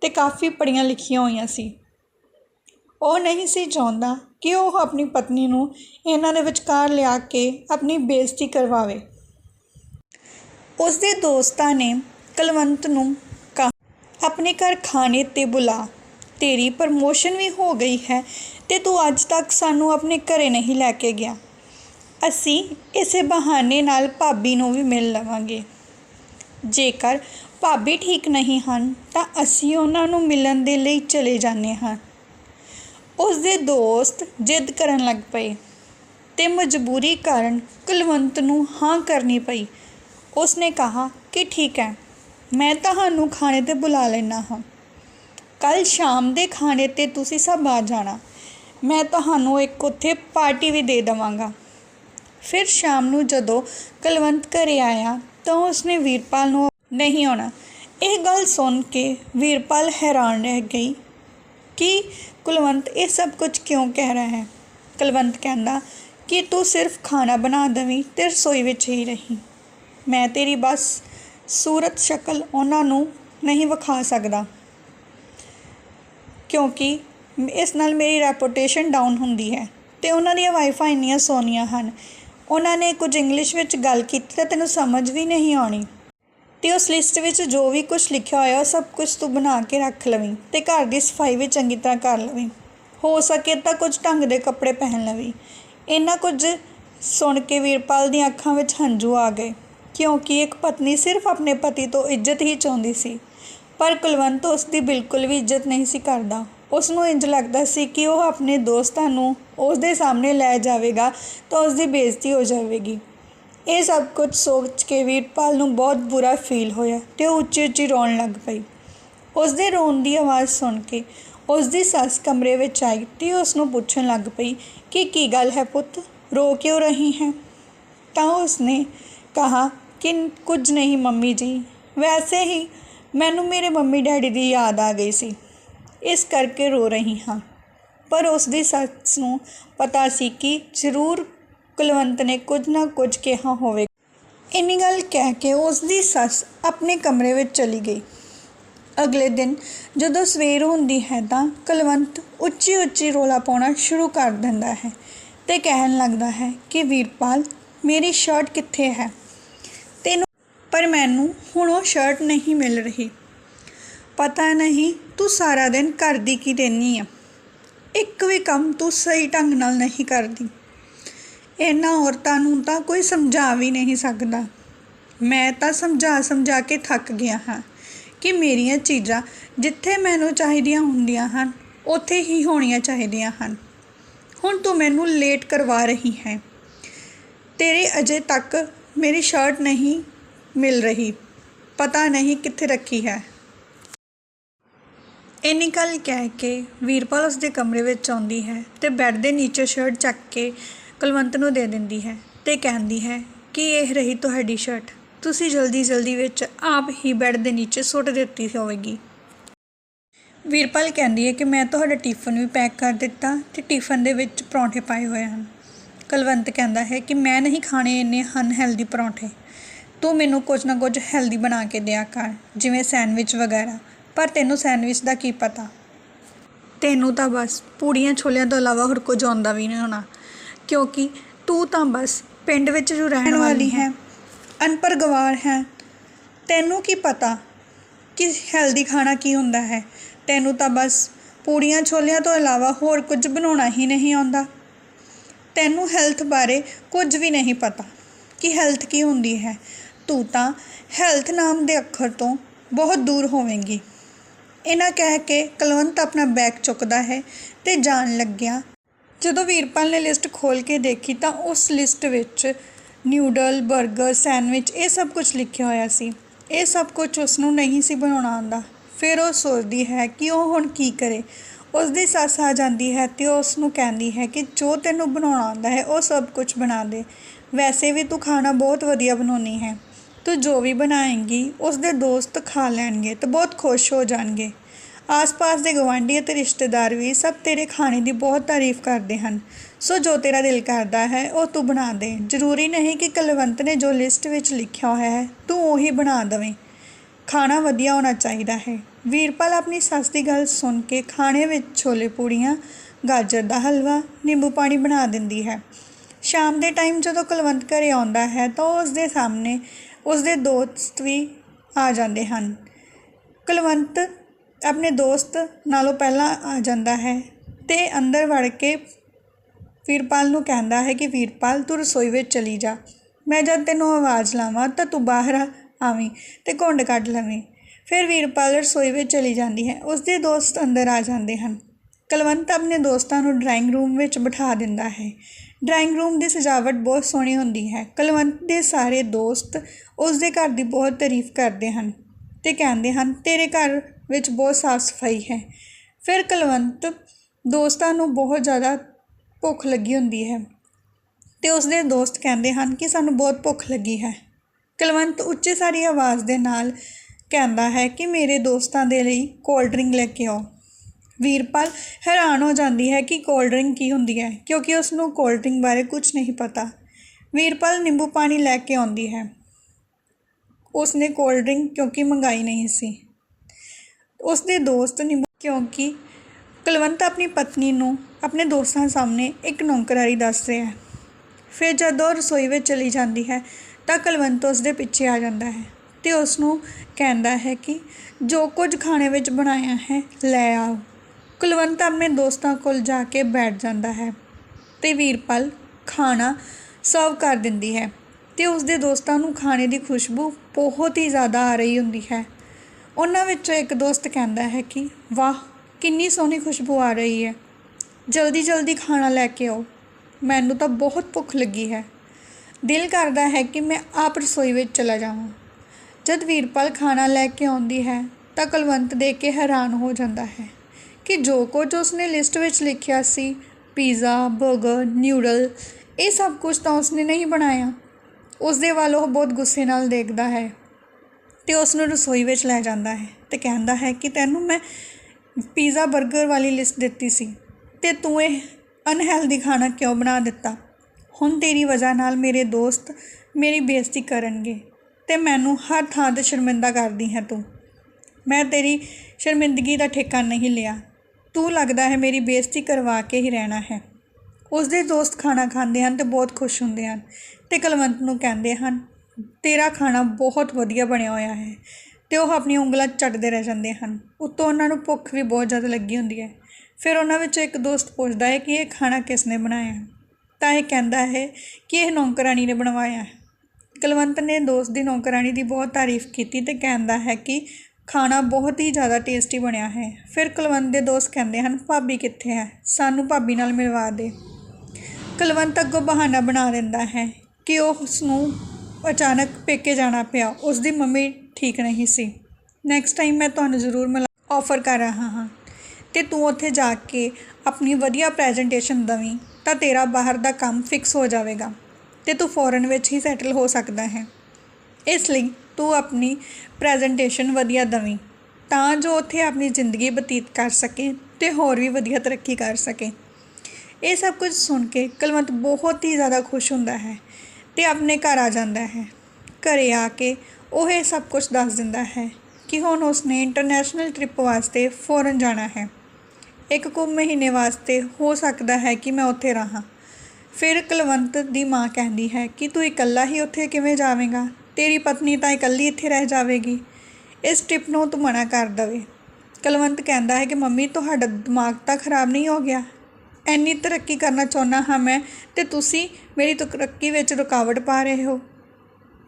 ਤੇ ਕਾਫੀ ਪੜ੍ਹੀਆਂ ਲਿਖੀਆਂ ਹੋਈਆਂ ਸੀ। ਉਹ ਨਹੀਂ ਸੀ ਚਾਹੁੰਦਾ ਕਿ ਉਹ ਆਪਣੀ ਪਤਨੀ ਨੂੰ ਇਹਨਾਂ ਦੇ ਵਿਚਕਾਰ ਲਿਆ ਕੇ ਆਪਣੀ ਬੇਇੱਜ਼ਤੀ ਕਰਵਾਵੇ। ਉਸ ਦੇ ਦੋਸਤਾਂ ਨੇ ਕੁਲਵੰਤ ਨੂੰ ਕਹਾ, ਆਪਣੇ ਘਰ ਖਾਣੇ ਤੇ ਬੁਲਾ। ਤੇਰੀ ਪ੍ਰਮੋਸ਼ਨ ਵੀ ਹੋ ਗਈ ਹੈ ਤੇ ਤੂੰ ਅੱਜ ਤੱਕ ਸਾਨੂੰ ਆਪਣੇ ਘਰੇ ਨਹੀਂ ਲੈ ਕੇ ਗਿਆ। ਅਸੀਂ ਇਸੇ ਬਹਾਨੇ ਨਾਲ ਭਾਬੀ ਨੂੰ ਵੀ ਮਿਲ ਲਵਾਂਗੇ। ਜੇਕਰ ਭਾਬੀ ਠੀਕ ਨਹੀਂ ਹਨ ਤਾਂ ਅਸੀਂ ਉਹਨਾਂ ਨੂੰ ਮਿਲਣ ਦੇ ਲਈ ਚਲੇ ਜਾਂਦੇ ਹਾਂ। ਉਸ ਦੇ ਦੋਸਤ ਜਿੱਦ ਕਰਨ ਲੱਗ ਪਏ ਤੇ ਮਜਬੂਰੀ ਕਾਰਨ ਕੁਲਵੰਤ ਨੂੰ ਹਾਂ ਕਰਨੀ ਪਈ। ਉਸਨੇ ਕਿਹਾ ਕਿ ਠੀਕ ਹੈ, ਮੈਂ ਤੁਹਾਨੂੰ ਖਾਣੇ ਤੇ ਬੁਲਾ ਲੈਣਾ ਹਾਂ। ਕੱਲ ਸ਼ਾਮ ਦੇ ਖਾਣੇ ਤੇ ਤੁਸੀਂ ਸਭ ਆ ਜਾਣਾ। ਮੈਂ ਤੁਹਾਨੂੰ ਇੱਕ ਉੱਥੇ ਪਾਰਟੀ ਵੀ ਦੇ ਦੇਵਾਂਗਾ। ਫਿਰ ਸ਼ਾਮ ਨੂੰ ਜਦੋਂ ਕੁਲਵੰਤ ਘਰੇ ਆਇਆ ਤਾਂ ਉਸਨੇ ਵੀਰਪਾਲ ਨੂੰ ਨਹੀਂ ਆਉਣਾ। ਇਹ ਗੱਲ ਸੁਣ ਕੇ ਵੀਰਪਾਲ ਹੈਰਾਨ ਰਹਿ ਗਈ ਕਿ ਕੁਲਵੰਤ ਇਹ ਸਭ ਕੁਝ ਕਿਉਂ ਕਹਿ ਰਿਹਾ ਹੈ? ਕੁਲਵੰਤ ਕਹਿੰਦਾ ਕਿ ਤੂੰ ਸਿਰਫ ਖਾਣਾ ਬਣਾ ਦੇਵੀਂ ਤੇ ਰਸੋਈ ਵਿੱਚ ਹੀ ਰਹੀ। ਮੈਂ ਤੇਰੀ ਬਸ ਸੂਰਤ ਸ਼ਕਲ ਉਹਨਾਂ ਨੂੰ ਨਹੀਂ ਵਿਖਾ ਸਕਦਾ। ਕਿਉਂਕਿ ਇਸ ਨਾਲ ਮੇਰੀ ਰੈਪੂਟੇਸ਼ਨ ਡਾਊਨ ਹੁੰਦੀ ਹੈ ਤੇ ਉਹਨਾਂ ਦੀਆਂ ਵਾਈਫਾਈ ਇੰਨੀਆਂ ਸੋਹਣੀਆਂ ਹਨ। ਉਹਨਾਂ ਨੇ ਕੁਝ ਇੰਗਲਿਸ਼ ਵਿੱਚ ਗੱਲ ਕੀਤੀ ਤਾਂ ਤੈਨੂੰ ਸਮਝ ਵੀ ਨਹੀਂ ਆਉਣੀ। ਤੇ ਉਸ ਲਿਸਟ ਵਿੱਚ ਜੋ ਵੀ ਕੁਝ ਲਿਖਿਆ ਹੋਇਆ, ਉਹ ਸਭ ਕੁਝ ਤੂੰ ਬਣਾ ਕੇ ਰੱਖ ਲਵੀਂ ਤੇ ਘਰ ਦੀ ਸਫ਼ਾਈ ਵੀ ਚੰਗੀ ਤਰ੍ਹਾਂ ਕਰ ਲਵੀਂ। ਹੋ ਸਕੇ ਤਾਂ ਕੁਝ ਢੰਗ ਦੇ ਕੱਪੜੇ ਪਹਿਨ ਲਵੀਂ। ਇਹਨਾਂ ਕੁਝ ਸੁਣ ਕੇ ਵੀਰਪਾਲ ਦੀਆਂ ਅੱਖਾਂ ਵਿੱਚ ਹੰਝੂ ਆ ਗਏ, ਕਿਉਂਕਿ ਇੱਕ ਪਤਨੀ ਸਿਰਫ ਆਪਣੇ ਪਤੀ ਤੋਂ ਇੱਜ਼ਤ ਹੀ ਚਾਹੁੰਦੀ ਸੀ, ਪਰ ਕੁਲਵੰਤ ਉਸ ਦੀ ਬਿਲਕੁਲ ਵੀ ਇੱਜ਼ਤ ਨਹੀਂ ਸੀ ਕਰਦਾ। ਉਸ ਨੂੰ ਇੰਜ ਲੱਗਦਾ ਸੀ ਕਿ ਉਹ ਆਪਣੇ ਦੋਸਤਾਂ ਨੂੰ ਉਸ ਦੇ ਸਾਹਮਣੇ ਲੈ ਜਾਵੇਗਾ ਤਾਂ ਉਸ ਦੀ ਬੇਇੱਜ਼ਤੀ ਹੋ ਜਾਵੇਗੀ। ਇਹ ਸਭ ਕੁਝ ਸੋਚ ਕੇ ਵੀਰਪਾਲ ਨੂੰ ਬਹੁਤ ਬੁਰਾ ਫੀਲ ਹੋਇਆ ਤੇ ਉਹ ਉੱਚੀ ਉੱਚੀ ਰੋਣ ਲੱਗ ਪਈ। ਉਸ ਦੇ ਰੋਣ ਦੀ ਆਵਾਜ਼ ਸੁਣ ਕੇ ਉਸ ਦੀ ਸੱਸ ਕਮਰੇ ਵਿੱਚ ਆਈ ਤੇ ਉਸ ਨੂੰ ਪੁੱਛਣ ਲੱਗ ਪਈ ਕਿ ਕੀ ਗੱਲ ਹੈ ਪੁੱਤ, ਰੋ ਕਿਉਂ ਰਹੀ ਹੈ? ਤਾਂ ਉਸਨੇ ਕਹਾ ਕਿ ਕੁਝ ਨਹੀਂ ਮੰਮੀ ਜੀ, ਵੈਸੇ ਹੀ ਮੈਨੂੰ ਮੇਰੇ ਮੰਮੀ ਡੈਡੀ ਦੀ ਯਾਦ ਆ ਗਈ ਸੀ, ਇਸ ਕਰਕੇ ਰੋ ਰਹੀ ਹਾਂ। ਪਰ ਉਸ ਦੀ ਸੱਸ ਨੂੰ ਪਤਾ ਸੀ ਕਿ ਜ਼ਰੂਰ ਕੁਲਵੰਤ ਨੇ ਕੁਝ ਨਾ ਕੁਝ ਕਿਹਾ ਹੋਵੇ। ਇੰਨੀ ਗੱਲ ਕਹਿ ਕੇ ਉਸ ਦੀ ਸੱਸ ਆਪਣੇ ਕਮਰੇ ਵਿੱਚ ਚਲੀ ਗਈ। ਅਗਲੇ ਦਿਨ ਜਦੋਂ ਸਵੇਰ ਹੁੰਦੀ ਹੈ ਤਾਂ ਕੁਲਵੰਤ ਉੱਚੀ ਉੱਚੀ ਰੋਲਾ ਪਾਉਣਾ ਸ਼ੁਰੂ ਕਰ ਦਿੰਦਾ ਹੈ ਤੇ ਕਹਿਣ ਲੱਗਦਾ ਹੈ ਕਿ, ਵੀਰਪਾਲ, ਮੇਰੀ ਸ਼ਰਟ ਕਿੱਥੇ ਹੈ? ਤੈਨੂੰ ਪਰ ਮੈਨੂੰ ਹੁਣ ਉਹ ਸ਼ਰਟ ਨਹੀਂ ਮਿਲ ਰਹੀ। ਪਤਾ ਨਹੀਂ, ਤੂੰ ਸਾਰਾ ਦਿਨ ਕਰਦੀ ਕੀ ਰਹਿਨੀ ਆ? ਇੱਕ ਵੀ ਕੰਮ ਤੂੰ ਸਹੀ ਢੰਗ ਨਾਲ ਨਹੀਂ ਕਰਦੀ। ਇਹਨਾਂ ਔਰਤਾਂ ਨੂੰ ਤਾਂ ਕੋਈ ਸਮਝਾ ਵੀ ਨਹੀਂ ਸਕਦਾ। ਮੈਂ ਤਾਂ ਸਮਝਾ ਸਮਝਾ ਕੇ ਥੱਕ ਗਿਆ ਹਾਂ ਕਿ ਮੇਰੀਆਂ ਚੀਜ਼ਾਂ ਜਿੱਥੇ ਮੈਨੂੰ ਚਾਹੀਦੀਆਂ ਹੁੰਦੀਆਂ ਹਨ, ਉੱਥੇ ਹੀ ਹੋਣੀਆਂ ਚਾਹੀਦੀਆਂ ਹਨ। ਹੁਣ ਤੂੰ ਮੈਨੂੰ ਲੇਟ ਕਰਵਾ ਰਹੀ ਹੈ। ਤੇਰੇ ਅਜੇ ਤੱਕ ਮੇਰੀ ਸ਼ਰਟ ਨਹੀਂ ਮਿਲ ਰਹੀ। ਪਤਾ ਨਹੀਂ ਕਿੱਥੇ ਰੱਖੀ ਹੈ। ਇੰਨੀ ਗੱਲ ਕਹਿ ਕੇ ਵੀਰਪਾਲ ਉਸ ਦੇ ਕਮਰੇ ਵਿੱਚ ਆਉਂਦੀ ਹੈ ਤੇ ਬੈੱਡ ਦੇ ਨੀਚੇ ਸ਼ਰਟ ਚੱਕ ਕੇ ਕੁਲਵੰਤ ਨੂੰ ਦੇ ਦਿੰਦੀ ਹੈ ਤੇ ਕਹਿੰਦੀ ਹੈ ਕਿ ਇਹ ਰਹੀ ਤੁਹਾਡੀ ਸ਼ਰਟ ਤੁਸੀਂ ਜਲਦੀ ਜਲਦੀ ਵਿੱਚ ਆਪ ਹੀ ਬੈੱਡ ਦੇ ਨੀਚੇ ਸੁੱਟ ਦਿੱਤੀ ਹੋਵੇਗੀ। ਵੀਰਪਾਲ ਕਹਿੰਦੀ ਹੈ ਕਿ ਮੈਂ ਤੁਹਾਡਾ ਟਿਫਨ ਵੀ ਪੈਕ ਕਰ ਦਿੱਤਾ ਤੇ ਟਿਫਨ ਦੇ ਵਿੱਚ ਪਰੌਂਠੇ ਪਾਏ ਹੋਏ ਹਨ। ਕੁਲਵੰਤ ਕਹਿੰਦਾ ਹੈ ਕਿ ਮੈਂ ਨਹੀਂ ਖਾਣੇ ਇੰਨੇ ਅਨਹੈਲਦੀ ਪਰੌਂਠੇ। ਤੂੰ ਮੈਨੂੰ ਕੁਝ ਨਾ ਕੁਝ ਹੈਲਦੀ ਬਣਾ ਕੇ ਦਿਆ ਕਰ, ਜਿਵੇਂ ਸੈਂਡਵਿਚ ਵਗੈਰਾ। ਪਰ ਤੈਨੂੰ ਸੈਂਡਵਿਚ ਦਾ ਕੀ ਪਤਾ? ਤੈਨੂੰ ਤਾਂ ਬਸ ਪੂੜੀਆਂ ਛੋਲਿਆਂ ਤੋਂ ਇਲਾਵਾ ਹੋਰ ਕੁਝ ਆਉਂਦਾ ਵੀ ਨਹੀਂ ਹੋਣਾ। ਕਿਉਂਕਿ ਤੂੰ ਤਾਂ ਬਸ ਪਿੰਡ ਵਿੱਚ ਜੋ ਰਹਿਣ ਵਾਲੀ ਹੈ। ਅਨਪੜ੍ਹ ਗਵਾਰ ਹੈ। ਤੈਨੂੰ ਕੀ ਪਤਾ ਕਿ ਹੈਲਦੀ ਖਾਣਾ ਕੀ ਹੁੰਦਾ ਹੈ। ਤੈਨੂੰ ਤਾਂ ਬਸ ਪੂੜੀਆਂ ਛੋਲਿਆਂ ਤੋਂ ਇਲਾਵਾ ਹੋਰ ਕੁਝ ਬਣਾਉਣਾ ਹੀ ਨਹੀਂ ਆਉਂਦਾ। ਤੈਨੂੰ ਹੈਲਥ ਬਾਰੇ ਕੁਝ ਵੀ ਨਹੀਂ ਪਤਾ ਕਿ ਹੈਲਥ ਕੀ ਹੁੰਦੀ ਹੈ। ਤੂੰ ਤਾਂ ਹੈਲਥ ਨਾਮ ਦੇ ਅੱਖਰ ਤੋਂ ਬਹੁਤ ਦੂਰ ਹੋਵੇਂਗੀ। ਇਹਨਾਂ ਕਹਿ ਕੇ ਕੁਲਵੰਤ ਆਪਣਾ ਬੈਗ ਚੁੱਕਦਾ ਹੈ ਤੇ ਜਾਣ ਲੱਗਿਆ ਜਦੋਂ ਵੀਰਪਾਲ ਨੇ ਲਿਸਟ ਖੋਲ ਕੇ ਦੇਖੀ ਤਾਂ ਉਸ ਲਿਸਟ ਵਿੱਚ ਨਿਊਡਲ 버ਗਰ ਸੈਂਡਵਿਚ ਇਹ ਸਭ ਕੁਝ ਲਿਖਿਆ ਹੋਇਆ ਸੀ। ਇਹ ਸਭ ਕੁਝ ਉਸ ਨੂੰ ਨਹੀਂ ਸੀ ਬਣਾਉਣਾ ਆਉਂਦਾ। ਫਿਰ ਉਹ ਸੋਚਦੀ ਹੈ ਕਿ ਉਹ ਹੁਣ ਕੀ ਕਰੇ। ਉਸ ਦੀ ਸੱਸ ਆ ਜਾਂਦੀ ਹੈ ਤੇ ਉਸ ਨੂੰ ਕਹਿੰਦੀ ਹੈ ਕਿ ਜੋ ਤੈਨੂੰ ਬਣਾਉਣਾ ਆਉਂਦਾ ਹੈ, ਉਹ ਸਭ ਕੁਝ ਬਣਾ ਦੇ। ਵੈਸੇ ਵੀ ਤੂੰ ਖਾਣਾ ਬਹੁਤ ਵਧੀਆ ਬਣਾਉਣੀ ਹੈ। ਤੂੰ ਜੋ ਵੀ ਬਣਾਏਂਗੀ ਉਸ ਦੇ ਦੋਸਤ ਖਾ ਲੈਣਗੇ ਤੇ ਬਹੁਤ ਖੁਸ਼ ਹੋ ਜਾਣਗੇ। ਆਸ-ਪਾਸ ਦੇ ਗਵਾਂਢੀ ਅਤੇ ਰਿਸ਼ਤੇਦਾਰ ਵੀ ਸਭ ਤੇਰੇ ਖਾਣੇ ਦੀ ਬਹੁਤ ਤਾਰੀਫ ਕਰਦੇ ਹਨ। ਸੋ ਜੋ ਤੇਰਾ ਦਿਲ ਕਰਦਾ ਹੈ, ਉਹ ਤੂੰ ਬਣਾ ਦੇ। ਜ਼ਰੂਰੀ ਨਹੀਂ ਕਿ ਕੁਲਵੰਤ ਨੇ ਜੋ ਲਿਸਟ ਵਿੱਚ ਲਿਖਿਆ ਹੋਇਆ ਹੈ, ਤੂੰ ਉਹੀ ਬਣਾ ਦਵੇਂ। ਖਾਣਾ ਵਧੀਆ ਹੋਣਾ ਚਾਹੀਦਾ ਹੈ। ਵੀਰਪਾਲ ਆਪਣੀ ਸੱਸ ਦੀ ਗੱਲ ਸੁਣ ਕੇ ਖਾਣੇ ਵਿੱਚ ਛੋਲੇ ਪੂੜੀਆਂ, ਗਾਜਰ ਦਾ ਹਲਵਾ, ਨਿੰਬੂ ਪਾਣੀ ਬਣਾ ਦਿੰਦੀ ਹੈ। ਸ਼ਾਮ ਦੇ ਟਾਈਮ ਜਦੋਂ ਕੁਲਵੰਤ ਘਰੇ ਆਉਂਦਾ ਹੈ, ਤਾਂ ਉਸ ਦੇ ਸਾਹਮਣੇ ਉਸ ਦੇ ਦੋਸਤ ਵੀ ਆ ਜਾਂਦੇ ਹਨ। ਕੁਲਵੰਤ ਆਪਣੇ ਦੋਸਤ ਨਾਲੋਂ ਪਹਿਲਾਂ ਆ ਜਾਂਦਾ ਹੈ ਅਤੇ ਅੰਦਰ ਵੜ ਕੇ ਵੀਰਪਾਲ ਨੂੰ ਕਹਿੰਦਾ ਹੈ ਕਿ ਵੀਰਪਾਲ ਤੂੰ ਰਸੋਈ ਵਿੱਚ ਚਲੀ ਜਾ। ਮੈਂ ਜਦ ਤੈਨੂੰ ਆਵਾਜ਼ ਲਾਵਾਂ ਤਾਂ ਤੂੰ ਬਾਹਰ ਆਵੀਂ ਤੇ ਘੁੰਡ ਕੱਢ ਲਵੇਂ। ਫਿਰ ਵੀਰਪਾਲ ਰਸੋਈ ਵਿੱਚ ਚਲੀ ਜਾਂਦੀ ਹੈ। ਉਸ ਦੇ ਦੋਸਤ ਅੰਦਰ ਆ ਜਾਂਦੇ ਹਨ। ਕੁਲਵੰਤ ਆਪਣੇ ਦੋਸਤਾਂ ਨੂੰ ਡਰਾਇੰਗ ਰੂਮ ਵਿੱਚ ਬਿਠਾ ਦਿੰਦਾ ਹੈ। ਡਰਾਇੰਗ ਰੂਮ ਦੀ ਸਜਾਵਟ ਬਹੁਤ ਸੋਹਣੀ ਹੁੰਦੀ ਹੈ। ਕੁਲਵੰਤ ਦੇ ਸਾਰੇ ਦੋਸਤ ਉਸ ਦੇ ਘਰ ਦੀ ਬਹੁਤ ਤਾਰੀਫ ਕਰਦੇ ਹਨ ਤੇ ਕਹਿੰਦੇ ਹਨ, ਤੇਰੇ ਘਰ ਵਿੱਚ ਬਹੁਤ ਸਾਫ਼ ਸਫ਼ਾਈ ਹੈ। ਫਿਰ ਕੁਲਵੰਤ ਦੋਸਤਾਂ ਨੂੰ ਬਹੁਤ ਜ਼ਿਆਦਾ ਭੁੱਖ ਲੱਗੀ ਹੁੰਦੀ ਹੈ ਤੇ ਉਸ ਦੇ ਦੋਸਤ ਕਹਿੰਦੇ ਹਨ ਕਿ ਸਾਨੂੰ ਬਹੁਤ ਭੁੱਖ ਲੱਗੀ ਹੈ। ਕੁਲਵੰਤ ਉੱਚੀ ਸਾਰੀ ਆਵਾਜ਼ ਦੇ ਨਾਲ ਕਹਿੰਦਾ ਹੈ ਕਿ ਮੇਰੇ ਦੋਸਤਾਂ ਦੇ ਲਈ ਕੋਲਡ ਡਰਿੰਕ ਲੈ ਕੇ ਆਓ। ਵੀਰਪਾਲ ਹੈਰਾਨ ਹੋ ਜਾਂਦੀ ਹੈ ਕਿ ਕੋਲਡ ਡਰਿੰਕ ਕੀ ਹੁੰਦੀ ਹੈ, ਕਿਉਂਕਿ ਉਸ ਨੂੰ ਕੋਲਡ ਡਰਿੰਕ ਬਾਰੇ ਕੁਝ ਨਹੀਂ ਪਤਾ। ਵੀਰਪਾਲ ਨਿੰਬੂ ਪਾਣੀ ਲੈ ਕੇ ਆਉਂਦੀ ਹੈ। ਉਸ ਨੇ ਕੋਲਡ ਡਰਿੰਕ ਕਿਉਂਕਿ ਮੰਗਾਈ ਨਹੀਂ ਸੀ। ਉਸ ਦੇ ਦੋਸਤ ਨਿੰਬੂ ਕਿਉਂਕਿ ਕੁਲਵੰਤ ਆਪਣੀ ਪਤਨੀ ਨੂੰ ਆਪਣੇ ਦੋਸਤਾਂ ਸਾਹਮਣੇ ਇੱਕ ਨੌਕਰਾਰੀ ਦੱਸ ਰਿਹਾ ਹੈ। ਫਿਰ ਜਦੋਂ ਰਸੋਈ ਵਿੱਚ ਚਲੀ ਜਾਂਦੀ ਹੈ, ਤਾਂ ਕੁਲਵੰਤ ਉਸ ਦੇ ਪਿੱਛੇ ਆ ਜਾਂਦਾ ਹੈ ਤੇ ਉਸ ਨੂੰ ਕਹਿੰਦਾ ਹੈ ਕਿ ਜੋ ਕੁਝ ਖਾਣੇ ਵਿੱਚ ਬਣਾਇਆ ਹੈ, ਲੈ ਆਓ। ਕੁਲਵੰਤ ਆਪਣੇ ਦੋਸਤਾਂ ਕੋਲ ਜਾ ਕੇ ਬੈਠ ਜਾਂਦਾ ਹੈ ਤੇ ਵੀਰਪਾਲ ਖਾਣਾ ਸਰਵ ਕਰ ਦਿੰਦੀ ਹੈ ਤੇ ਉਸ ਦੇ ਦੋਸਤਾਂ ਨੂੰ ਖਾਣੇ ਦੀ ਖੁਸ਼ਬੂ ਬਹੁਤ ਹੀ ਜ਼ਿਆਦਾ ਆ ਰਹੀ ਹੁੰਦੀ ਹੈ। ਉਹਨਾਂ ਵਿੱਚੋਂ ਇੱਕ ਦੋਸਤ ਕਹਿੰਦਾ ਹੈ ਕਿ, ਵਾਹ, ਕਿੰਨੀ ਸੋਹਣੀ ਖੁਸ਼ਬੂ ਆ ਰਹੀ ਹੈ। ਜਲਦੀ ਜਲਦੀ ਖਾਣਾ ਲੈ ਕੇ ਆਓ। ਮੈਨੂੰ ਤਾਂ ਬਹੁਤ ਭੁੱਖ ਲੱਗੀ ਹੈ। ਦਿਲ ਕਰਦਾ ਹੈ ਕਿ ਮੈਂ ਆਪ ਰਸੋਈ ਵਿੱਚ ਚਲਾ ਜਾਵਾਂ। ਜਦ ਵੀਰਪਾਲ ਖਾਣਾ ਲੈ ਕੇ ਆਉਂਦੀ ਹੈ, ਤਾਂ ਕੁਲਵੰਤ ਦੇਖ ਕੇ ਹੈਰਾਨ ਹੋ ਜਾਂਦਾ ਹੈ ਕਿ ਜੋ ਕੁਝ ਉਸਨੇ ਲਿਸਟ ਵਿੱਚ ਲਿਖਿਆ ਸੀ, ਪੀਜ਼ਾ 버ਗਰ ਨਿਊਡਲ, ਇਹ ਸਭ ਕੁਝ ਤਾਂ ਉਸਨੇ ਨਹੀਂ ਬਣਾਇਆ। ਉਸ ਦੇ ਵੱਲ ਉਹ ਬਹੁਤ ਗੁੱਸੇ ਨਾਲ ਦੇਖਦਾ ਹੈ। ਤੇ ਉਸ ਨੂੰ ਰਸੋਈ ਵਿੱਚ ਲੈ ਜਾਂਦਾ ਹੈ ਤੇ ਕਹਿੰਦਾ ਹੈ ਕਿ ਤੈਨੂੰ ਮੈਂ ਪੀਜ਼ਾ 버ਗਰ ਵਾਲੀ ਲਿਸਟ ਦਿੱਤੀ ਸੀ ਤੇ ਤੂੰ ਇਹ ਅਨਹੈਲਦੀ ਖਾਣਾ ਕਿਉਂ ਬਣਾ ਦਿੱਤਾ? ਹੁਣ ਤੇਰੀ ਵਜ੍ਹਾ ਨਾਲ ਮੇਰੇ ਦੋਸਤ ਮੇਰੀ ਬੇਇੱਜ਼ਤੀ ਕਰਨਗੇ ਤੇ ਮੈਨੂੰ ਹਰ ਥਾਂ ਤੇ ਸ਼ਰਮਿੰਦਾ ਕਰਦੀ ਹੈ ਤੂੰ। ਮੈਂ ਤੇਰੀ ਸ਼ਰਮਿੰਦਗੀ ਦਾ ਠੇਕਾ ਨਹੀਂ ਲਿਆ। ਤੂੰ ਲੱਗਦਾ ਹੈ ਮੇਰੀ ਬੇਇੱਜ਼ਤੀ ਕਰਵਾ ਕੇ ਹੀ ਰਹਿਣਾ ਹੈ। ਉਸ ਦੇ ਦੋਸਤ ਖਾਣਾ ਖਾਂਦੇ ਹਨ ਤੇ ਬਹੁਤ ਖੁਸ਼ ਹੁੰਦੇ ਹਨ ਤੇ ਕੁਲਵੰਤ ਨੂੰ ਕਹਿੰਦੇ ਹਨ ਤੇਰਾ ਖਾਣਾ ਬਹੁਤ ਵਧੀਆ ਬਣਿਆ ਹੋਇਆ ਹੈ ਅਤੇ ਉਹ ਆਪਣੀਆਂ ਉਂਗਲਾਂ ਚੱਟਦੇ ਰਹਿ ਜਾਂਦੇ ਹਨ। ਉੱਤੋਂ ਉਹਨਾਂ ਨੂੰ ਭੁੱਖ ਵੀ ਬਹੁਤ ਜ਼ਿਆਦਾ ਲੱਗੀ ਹੁੰਦੀ ਹੈ। ਫਿਰ ਉਹਨਾਂ ਵਿੱਚੋਂ ਇੱਕ ਦੋਸਤ ਪੁੱਛਦਾ ਹੈ ਕਿ ਇਹ ਖਾਣਾ ਕਿਸ ਨੇ ਬਣਾਇਆ? ਤਾਂ ਇਹ ਕਹਿੰਦਾ ਹੈ ਕਿ ਇਹ ਨੌਕਰਾਣੀ ਨੇ ਬਣਵਾਇਆ ਹੈ। ਕੁਲਵੰਤ ਨੇ ਦੋਸਤ ਦੀ ਨੌਕਰਾਣੀ ਦੀ ਬਹੁਤ ਤਾਰੀਫ ਕੀਤੀ ਤੇ ਕਹਿੰਦਾ ਹੈ ਕਿ ਖਾਣਾ ਬਹੁਤ ਹੀ ਜ਼ਿਆਦਾ ਟੇਸਟੀ ਬਣਿਆ ਹੈ। ਫਿਰ ਕੁਲਵੰਤ ਦੇ ਦੋਸਤ ਕਹਿੰਦੇ ਹਨ, ਭਾਬੀ ਕਿੱਥੇ ਹੈ? ਸਾਨੂੰ ਭਾਬੀ ਨਾਲ ਮਿਲਵਾ ਦੇ। ਕੁਲਵੰਤ ਅੱਗੋਂ ਬਹਾਨਾ ਬਣਾ ਦਿੰਦਾ ਹੈ ਕਿ ਉਹ ਉਸ ਨੂੰ ਅਚਾਨਕ ਪੇਕੇ ਜਾਣਾ ਪਿਆ। ਉਸ ਦੀ ਮੰਮੀ ਠੀਕ ਨਹੀਂ ਸੀ। ਨੈਕਸਟ ਟਾਈਮ ਮੈਂ ਤੁਹਾਨੂੰ ਜ਼ਰੂਰ ਮਿਲਾ ਆਫਰ ਕਰ ਰਹਾ ਹਾਂ। ਤੇ ਤੂੰ ਉੱਥੇ ਜਾ ਕੇ ਆਪਣੀ ਵਧੀਆ ਪ੍ਰੈਜੈਂਟੇਸ਼ਨ ਦਵੀਂ, ਤਾਂ ਤੇਰਾ ਬਾਹਰ ਦਾ ਕੰਮ ਫਿਕਸ ਹੋ ਜਾਵੇਗਾ। ਤੇ ਤੂੰ ਫੋਰਨ ਵਿੱਚ ਹੀ ਸੈਟਲ ਹੋ ਸਕਦਾ ਹੈ। ਇਸ ਲਈ ਤੂੰ ਆਪਣੀ ਪ੍ਰੈਜੈਂਟੇਸ਼ਨ ਵਧੀਆ ਦਵੀਂ, ਤਾਂ ਜੋ ਉੱਥੇ ਆਪਣੀ ਜ਼ਿੰਦਗੀ ਬਤੀਤ ਕਰ ਸਕੇ ਤੇ ਹੋਰ ਵੀ ਵਧੀਆ ਤਰੱਕੀ ਕਰ ਸਕੇ। ਇਹ ਸਭ ਕੁਝ ਸੁਣ ਕੇ ਕੁਲਵੰਤ ਬਹੁਤ ਹੀ ਜ਼ਿਆਦਾ ਖੁਸ਼ ਹੁੰਦਾ ਹੈ। ਤੇ ਆਪਣੇ ਘਰ ਆ ਜਾਂਦਾ ਹੈ। ਘਰੇ ਆ ਕੇ ਉਹ ਇਹ ਸਭ ਕੁਝ ਦੱਸ ਦਿੰਦਾ ਹੈ ਕਿ ਹੁਣ ਉਸਨੇ ਇੰਟਰਨੈਸ਼ਨਲ ਟ੍ਰਿਪ ਵਾਸਤੇ ਫੋਰਨ ਜਾਣਾ ਹੈ। ਇੱਕ ਕੁ ਮਹੀਨੇ ਵਾਸਤੇ ਹੋ ਸਕਦਾ ਹੈ ਕਿ ਮੈਂ ਉੱਥੇ ਰਹਾਂ। ਫਿਰ ਕੁਲਵੰਤ ਦੀ ਮਾਂ ਕਹਿੰਦੀ ਹੈ ਕਿ ਤੂੰ ਇਕੱਲਾ ਹੀ ਉੱਥੇ ਕਿਵੇਂ ਜਾਵੇਂਗਾ? ਤੇਰੀ ਪਤਨੀ ਤਾਂ ਇਕੱਲੀ ਇੱਥੇ ਰਹਿ ਜਾਵੇਗੀ। ਇਸ ਟ੍ਰਿਪ ਨੂੰ ਤੂੰ ਮਨਾ ਕਰ ਦਵੇ। ਕੁਲਵੰਤ ਕਹਿੰਦਾ ਹੈ ਕਿ ਮੰਮੀ, ਤੁਹਾਡਾ ਦਿਮਾਗ ਤਾਂ ਖਰਾਬ ਨਹੀਂ ਹੋ ਗਿਆ। ਇੰਨੀ ਤਰੱਕੀ ਕਰਨਾ ਚਾਹੁੰਦਾ ਹਾਂ ਮੈਂ ਤੇ ਤੁਸੀਂ ਮੇਰੀ ਤਰੱਕੀ ਵਿੱਚ ਰੁਕਾਵਟ ਪਾ ਰਹੇ ਹੋ।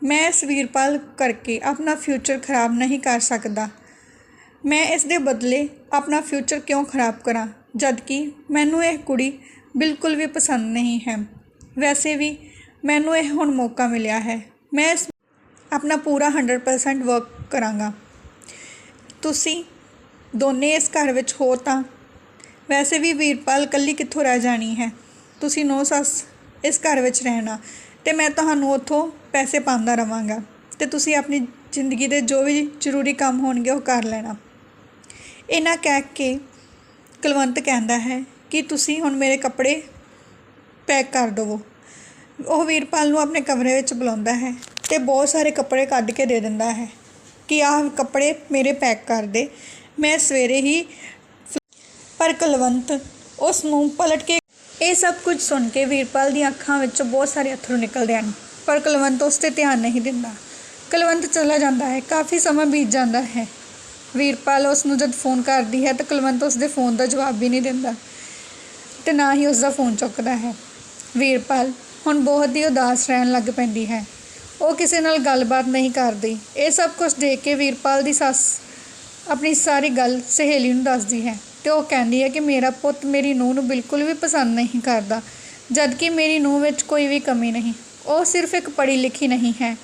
ਮੈਂ ਇਸ ਵੀਰਪਾਲ ਕਰਕੇ ਆਪਣਾ ਫਿਊਚਰ ਖਰਾਬ ਨਹੀਂ ਕਰ ਸਕਦਾ। ਮੈਂ ਇਸ ਦੇ ਬਦਲੇ ਆਪਣਾ ਫਿਊਚਰ ਕਿਉਂ ਖਰਾਬ ਕਰਾਂ ਜਦ ਕਿ ਮੈਨੂੰ ਇਹ ਕੁੜੀ ਬਿਲਕੁਲ ਵੀ ਪਸੰਦ ਨਹੀਂ ਹੈ। ਵੈਸੇ ਵੀ ਮੈਨੂੰ ਇਹ ਹੁਣ ਮੌਕਾ ਮਿਲਿਆ ਹੈ। ਮੈਂ ਇਸ ਆਪਣਾ ਪੂਰਾ 100% ਵਰਕ ਕਰਾਂਗਾ। ਤੁਸੀਂ ਦੋਨੇ ਇਸ ਘਰ ਵਿੱਚ ਹੋ ਤਾਂ ਵੈਸੇ ਵੀ ਵੀਰਪਾਲ ਕੱਲੀ ਕਿੱਥੋਂ ਰਹਿ ਜਾਣੀ ਹੈ? ਤੁਸੀਂ ਨੌ ਸੱਸ ਇਸ ਘਰ ਵਿੱਚ ਰਹਿਣਾ ਤੇ ਮੈਂ ਤੁਹਾਨੂੰ ਉੱਥੋਂ ਪੈਸੇ ਪਾਉਂਦਾ ਰਵਾਂਗਾ ਤੇ ਤੁਸੀਂ ਆਪਣੀ ਜ਼ਿੰਦਗੀ ਦੇ ਜੋ ਵੀ ਜ਼ਰੂਰੀ ਕੰਮ ਹੋਣਗੇ ਉਹ ਕਰ ਲੈਣਾ। ਇਹਨਾਂ ਕਹਿ ਕੇ ਕੁਲਵੰਤ ਕਹਿੰਦਾ ਹੈ ਕਿ ਤੁਸੀਂ ਹੁਣ ਮੇਰੇ ਕੱਪੜੇ ਪੈਕ ਕਰ ਦੇਵੋ। ਉਹ ਵੀਰਪਾਲ ਨੂੰ ਆਪਣੇ ਕਮਰੇ ਵਿੱਚ ਬੁਲਾਉਂਦਾ ਹੈ ਤੇ ਬਹੁਤ ਸਾਰੇ ਕੱਪੜੇ ਕੱਢ ਕੇ ਦੇ ਦਿੰਦਾ ਹੈ ਕਿ ਆਹ ਕੱਪੜੇ ਮੇਰੇ ਪੈਕ ਕਰ ਦੇ। ਮੈਂ ਸਵੇਰੇ ਹੀ ਪਰ ਕੁਲਵੰਤ ਉਸ ਨੂੰ ਪਲਟ ਕੇ ਇਹ ਸਭ ਕੁਝ ਸੁਣ ਕੇ ਵੀਰਪਾਲ ਦੀਆਂ ਅੱਖਾਂ ਵਿੱਚੋਂ ਬਹੁਤ ਸਾਰੇ ਅਥਰੂ ਨਿਕਲਦੇ ਹਨ, ਪਰ ਕੁਲਵੰਤ ਉਸ ਤੇ ਧਿਆਨ ਨਹੀਂ ਦਿੰਦਾ। ਕੁਲਵੰਤ ਚਲਾ ਜਾਂਦਾ ਹੈ, ਕਾਫੀ ਸਮਾਂ ਬੀਤ ਜਾਂਦਾ ਹੈ। ਵੀਰਪਾਲ ਉਸ ਨੂੰ ਜਦ ਫੋਨ ਕਰਦੀ ਹੈ ਤਾਂ ਕੁਲਵੰਤ ਉਸ ਦੇ ਫੋਨ ਦਾ ਜਵਾਬ ਵੀ ਨਹੀਂ ਦਿੰਦਾ ਤੇ ਨਾ ਹੀ ਉਸ ਦਾ ਫੋਨ ਚੁੱਕਦਾ ਹੈ। ਵੀਰਪਾਲ ਹੁਣ ਬਹੁਤ ਹੀ ਉਦਾਸ ਰਹਿਣ ਲੱਗ ਪੈਂਦੀ ਹੈ। ਉਹ ਕਿਸੇ ਨਾਲ ਗੱਲਬਾਤ ਨਹੀਂ ਕਰਦੀ। ਇਹ ਸਭ ਕੁਝ ਦੇਖ ਕੇ ਵੀਰਪਾਲ ਦੀ ਸੱਸ ਆਪਣੀ ਸਾਰੀ ਗੱਲ ਸਹੇਲੀ ਨੂੰ ਦੱਸਦੀ ਹੈ। ਤੇ ਉਹ ਕਹਿੰਦੀ ਹੈ ਕਿ ਮੇਰਾ ਪੁੱਤ ਮੇਰੀ ਨੂੰਹ ਨੂੰ ਬਿਲਕੁਲ ਵੀ ਪਸੰਦ ਨਹੀਂ ਕਰਦਾ ਜਦ ਕਿ ਮੇਰੀ ਨੂੰਹ ਵਿੱਚ ਕੋਈ ਵੀ ਕਮੀ ਨਹੀਂ। ਉਹ ਸਿਰਫ ਇੱਕ ਪੜ੍ਹੀ ਲਿਖੀ ਨਹੀਂ ਹੈ।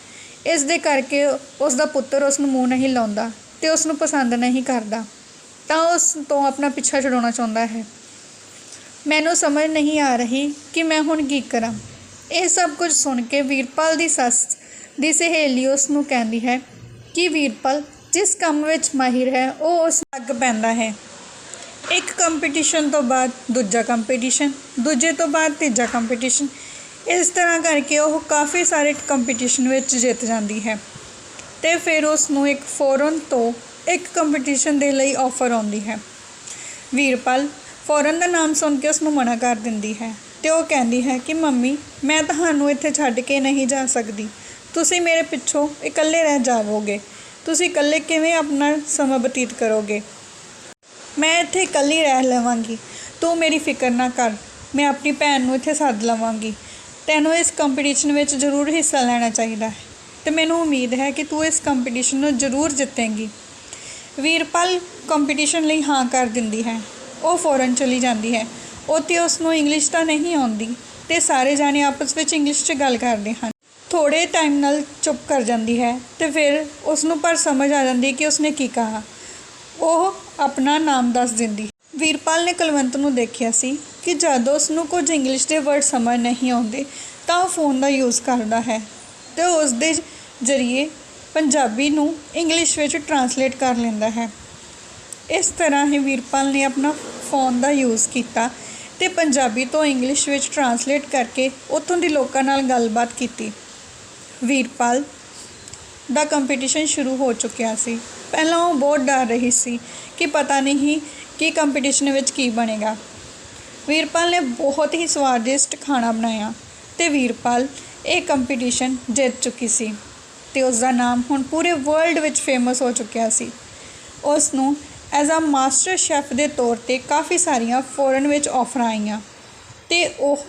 ਇਸ ਦੇ ਕਰਕੇ ਉਸ ਦਾ ਪੁੱਤਰ ਉਸ ਨੂੰ ਮੂੰਹ ਨਹੀਂ ਲਾਉਂਦਾ ਤੇ ਉਸ ਨੂੰ ਪਸੰਦ ਨਹੀਂ ਕਰਦਾ। ਤਾਂ ਉਸ ਤੋਂ ਆਪਣਾ ਪਿੱਛਾ ਛਡਾਉਣਾ ਚਾਹੁੰਦਾ ਹੈ। ਮੈਨੂੰ ਸਮਝ ਨਹੀਂ ਆ ਰਹੀ ਕਿ ਮੈਂ ਹੁਣ ਕੀ ਕਰਾਂ। ਇਹ ਸਭ ਕੁਝ ਸੁਣ ਕੇ ਵੀਰਪਾਲ ਦੀ ਸੱਸ ਦੀ ਸਹੇਲੀ ਉਸ ਨੂੰ ਕਹਿੰਦੀ ਹੈ ਕਿ ਵੀਰਪਾਲ, ਜਿਸ ਕੰਮ ਵਿੱਚ ਮਾਹਿਰ ਹੈ, ਉਹ ਉਸ ਲੱਗ ਪੈਂਦਾ ਹੈ। ਇੱਕ ਕੰਪੀਟੀਸ਼ਨ ਤੋਂ ਬਾਅਦ ਦੂਜਾ ਕੰਪੀਟੀਸ਼ਨ ਦੂਜੇ ਤੋਂ ਬਾਅਦ ਤੀਜਾ ਕੰਪੀਟੀਸ਼ਨ ਇਸ ਤਰ੍ਹਾਂ ਕਰਕੇ ਉਹ ਕਾਫੀ ਸਾਰੇ ਕੰਪੀਟੀਸ਼ਨ ਵਿੱਚ ਜਿੱਤ ਜਾਂਦੀ ਹੈ। ਤੇ ਫਿਰ ਉਸ ਨੂੰ ਇੱਕ ਫੋਰਨ ਤੋਂ ਇੱਕ ਕੰਪੀਟੀਸ਼ਨ ਦੇ ਲਈ ਆਫਰ ਆਉਂਦੀ ਹੈ। ਵੀਰਪਾਲ ਫੋਰਨ ਦਾ ਨਾਮ ਸੁਣ ਕੇ ਉਸ ਨੂੰ ਮਨਾ ਕਰ ਦਿੰਦੀ ਹੈ ਤੇ ਉਹ ਕਹਿੰਦੀ ਹੈ ਕਿ ਮੰਮੀ, ਮੈਂ ਤੁਹਾਨੂੰ ਇੱਥੇ ਛੱਡ ਕੇ ਨਹੀਂ ਜਾ ਸਕਦੀ। ਤੁਸੀਂ ਮੇਰੇ ਪਿੱਛੋਂ ਇਕੱਲੇ ਰਹਿ ਜਾਵੋਗੇ। ਤੁਸੀਂ ਇਕੱਲੇ ਕਿਵੇਂ ਆਪਣਾ ਸਮਾਂ ਬਤੀਤ ਕਰੋਗੇ? ਮੈਂ ਇੱਥੇ ਇਕੱਲੀ ਰਹਿ ਲਵਾਂਗੀ। ਤੂੰ ਮੇਰੀ ਫਿਕਰ ਨਾ ਕਰ। ਮੈਂ ਆਪਣੀ ਭੈਣ ਨੂੰ ਇੱਥੇ ਸੱਦ ਲਵਾਂਗੀ। ਤੈਨੂੰ ਇਸ ਕੰਪੀਟੀਸ਼ਨ ਵਿੱਚ ਜ਼ਰੂਰ ਹਿੱਸਾ ਲੈਣਾ ਚਾਹੀਦਾ ਹੈ। ਤੇ ਮੈਨੂੰ ਉਮੀਦ ਹੈ ਕਿ ਤੂੰ ਇਸ ਕੰਪੀਟੀਸ਼ਨ ਨੂੰ ਜ਼ਰੂਰ ਜਿੱਤੇਂਗੀ। ਵੀਰਪਾਲ ਕੰਪੀਟੀਸ਼ਨ ਲਈ ਹਾਂ ਕਰ ਦਿੰਦੀ ਹੈ। ਉਹ ਫੌਰਨ ਚਲੀ ਜਾਂਦੀ ਹੈ। ਉੱਥੇ ਉਸ ਨੂੰ ਇੰਗਲਿਸ਼ ਤਾਂ ਨਹੀਂ ਆਉਂਦੀ ਤੇ ਸਾਰੇ ਜਾਣੇ ਆਪਸ ਵਿੱਚ ਇੰਗਲਿਸ਼ 'ਚ ਗੱਲ ਕਰਦੇ ਹਨ। ਥੋੜੇ ਟਾਈਮ ਨਾਲ ਚੁੱਪ ਕਰ ਜਾਂਦੀ ਹੈ ਤੇ ਫਿਰ ਉਸ ਨੂੰ ਪਰ ਸਮਝ ਆ ਜਾਂਦੀ ਕਿ ਉਸਨੇ ਕੀ ਕਹਾ। ਉਹ ਆਪਣਾ ਨਾਮ ਦੱਸ ਦਿੰਦੀ। ਵੀਰਪਾਲ ਨੇ ਕੁਲਵੰਤ ਨੂੰ ਦੇਖਿਆ ਸੀ ਕਿ ਜਦੋਂ ਉਸ ਨੂੰ ਕੁਝ ਇੰਗਲਿਸ਼ ਦੇ ਵਰਡ ਸਮਝ ਨਹੀਂ ਆਉਂਦੇ, ਤਾਂ ਉਹ ਫੋਨ ਦਾ ਯੂਜ਼ ਕਰਦਾ ਹੈ ਤੇ ਉਸ ਦੇ ਜ਼ਰੀਏ ਪੰਜਾਬੀ ਨੂੰ ਇੰਗਲਿਸ਼ ਵਿੱਚ ਟਰਾਂਸਲੇਟ ਕਰ ਲੈਂਦਾ ਹੈ। ਇਸ ਤਰ੍ਹਾਂ ਹੀ ਵੀਰਪਾਲ ਨੇ ਆਪਣਾ ਫੋਨ ਦਾ ਯੂਜ਼ ਕੀਤਾ ਤੇ ਪੰਜਾਬੀ ਤੋਂ ਇੰਗਲਿਸ਼ ਵਿੱਚ ਟਰਾਂਸਲੇਟ ਕਰਕੇ ਉੱਥੋਂ ਦੇ ਲੋਕਾਂ ਨਾਲ ਗੱਲਬਾਤ ਕੀਤੀ। ਵੀਰਪਾਲ ਦਾ ਕੰਪੀਟੀਸ਼ਨ ਸ਼ੁਰੂ ਹੋ ਚੁੱਕਿਆ ਸੀ। ਪਹਿਲਾਂ ਉਹ ਬਹੁਤ ਡਰ ਰਹੀ ਸੀ ਕਿ ਪਤਾ ਨਹੀਂ ਕਿ ਕੰਪੀਟੀਸ਼ਨ ਵਿੱਚ ਕੀ ਬਣੇਗਾ। ਵੀਰਪਾਲ ਨੇ ਬਹੁਤ ਹੀ ਸਵਾਦਿਸ਼ਟ ਖਾਣਾ ਬਣਾਇਆ ਤੇ ਵੀਰਪਾਲ ਇਹ ਕੰਪੀਟੀਸ਼ਨ ਜਿੱਤ ਚੁੱਕੀ ਸੀ ਤੇ ਉਸ ਦਾ ਨਾਮ ਹੁਣ ਪੂਰੇ ਵਰਲਡ ਵਿੱਚ ਫੇਮਸ ਹੋ ਚੁੱਕਿਆ ਸੀ। ਉਸ ਨੂੰ ਐਜ਼ ਅ ਮਾਸਟਰ ਸ਼ੈਫ ਦੇ ਤੌਰ ਤੇ ਕਾਫੀ ਸਾਰੀਆਂ ਫੋਰਨ ਵਿੱਚ ਆਫਰਾਂ ਆਈਆਂ ਤੇ ਉਹ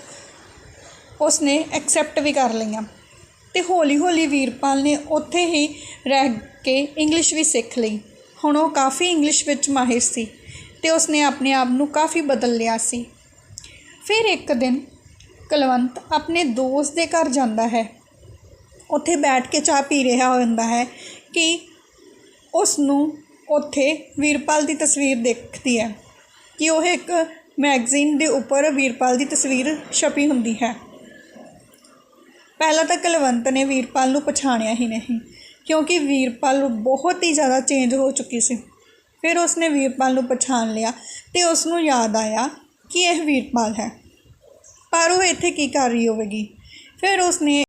ਉਸਨੇ ਐਕਸੈਪਟ ਵੀ ਕਰ ਲਈਆਂ। ਤੇ ਹੌਲੀ ਹੌਲੀ ਵੀਰਪਾਲ ਨੇ ਉੱਥੇ ਹੀ ਰਹਿ ਕੇ ਇੰਗਲਿਸ਼ ਵੀ ਸਿੱਖ ਲਈ। ਹੁਣ ਉਹ ਕਾਫੀ ਇੰਗਲਿਸ਼ ਵਿੱਚ ਮਾਹਿਰ ਸੀ ਤੇ ਉਸ ਨੇ ਆਪਣੇ ਆਪ ਨੂੰ ਕਾਫੀ ਬਦਲ ਲਿਆ ਸੀ। ਫਿਰ ਇੱਕ ਦਿਨ ਕੁਲਵੰਤ ਆਪਣੇ ਦੋਸਤ ਦੇ ਘਰ ਜਾਂਦਾ ਹੈ। ਉੱਥੇ ਬੈਠ ਕੇ ਚਾਹ ਪੀ ਰਿਹਾ ਹੁੰਦਾ ਹੈ ਕਿ ਉਸ ਨੂੰ ਉੱਥੇ ਵੀਰਪਾਲ ਦੀ ਤਸਵੀਰ ਦੇਖਦੀ ਹੈ। ਕਿ ਉਹ ਇੱਕ ਮੈਗਜ਼ੀਨ ਦੇ ਉੱਪਰ ਵੀਰਪਾਲ ਦੀ ਤਸਵੀਰ ਛਪੀ ਹੁੰਦੀ ਹੈ। ਪਹਿਲਾਂ ਤਾਂ ਕੁਲਵੰਤ ਨੇ ਵੀਰਪਾਲ ਨੂੰ ਪਛਾਣਿਆ ਹੀ ਨਹੀਂ, ਕਿਉਂਕਿ ਵੀਰਪਾਲ ਬਹੁਤ ਹੀ ਜ਼ਿਆਦਾ ਚੇਂਜ ਹੋ ਚੁੱਕੀ ਸੀ। ਫਿਰ ਉਸਨੇ ਵੀਰਪਾਲ ਨੂੰ ਪਛਾਣ ਲਿਆ ਤੇ ਉਸ ਨੂੰ ਯਾਦ ਆਇਆ ਕਿ ਇਹ ਵੀਰਪਾਲ ਹੈ। ਪਰ ਉਹ ਇੱਥੇ ਕੀ ਕਰ ਰਹੀ ਹੋਵੇਗੀ? ਫਿਰ ਉਸਨੇ